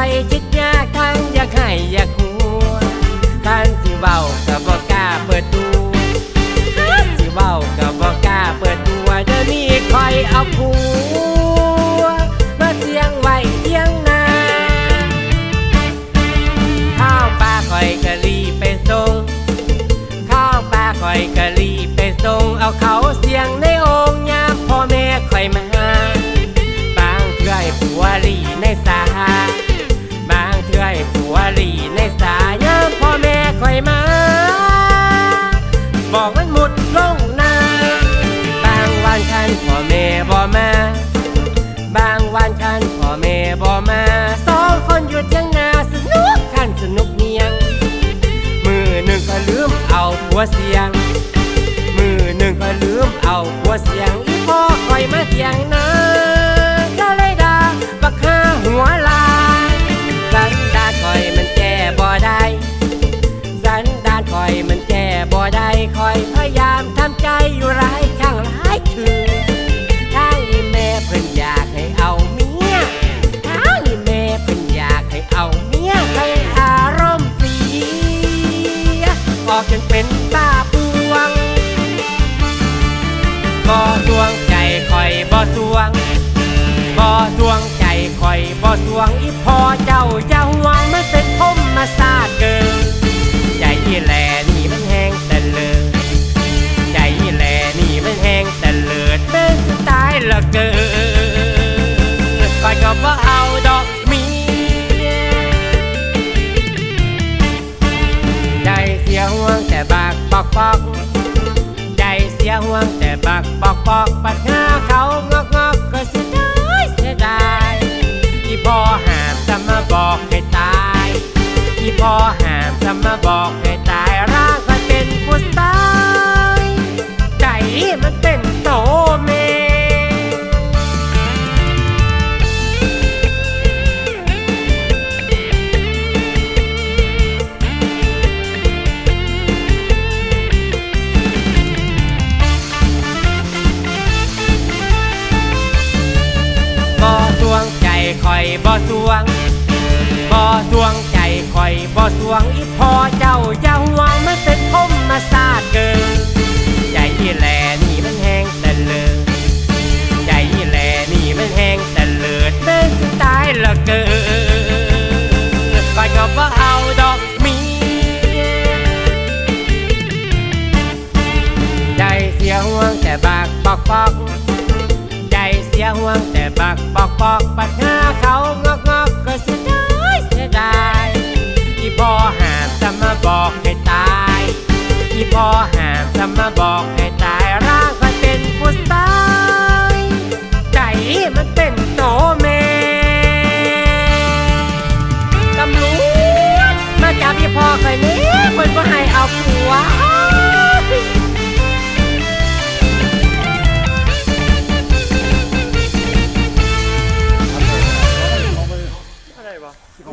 อยคิดยากทั้งอยากให้อยากหัวคันสิเว้าก็บ่กล้าเปิดตัวคันสิเว้าก็บ่กล้าเปิดตัวเดี๋ยวนี้คอยเอาผัวมาเสียงไว้เทียงนาข้าวปลาคอยกะลีไปส่งข้าวปลาคอยกะลีไปส่งเอาเขาเสียงในองค์ยามพ่อแม่คอยมาบางเทื่อยผัวหลีในสา บอกมันหมุดลงนาบางวันคันพ่อแม่บ่มา บางวันคันพ่อแม่บ่มาสองคนอยู่เทียงนาสนุกคันสนุกเนียง มือหนึ่งก็ลืมเอาผัวเสียง มือหนึ่งก็ลืมเอาผัวเสียงอีพ่อคอยมาเทียงนา สวงใจคอยบ่สวงอีพอเจ้าอย่าห่วงมันเป็นพรหมาสตร์เกิน ใจอีแลนี่มันแห้งแต่เลยใจแลนี่มันแห้งแต่เลิดเป็นสไตล์ละเกิดคอยก็บ่เอาดอกมีใจเสียห่วงแต่บากปอกปอกใจเสียห่วงแต่บากปอกปอกปัดหน้าเขางอกงอกก็สีายที่พ่อหามจะมาบอกให้ตายที่พ่อหามจะมาบอก อยบ่สวง ให้ตาย ที่พ่อหามจะมาบอกให้ตาย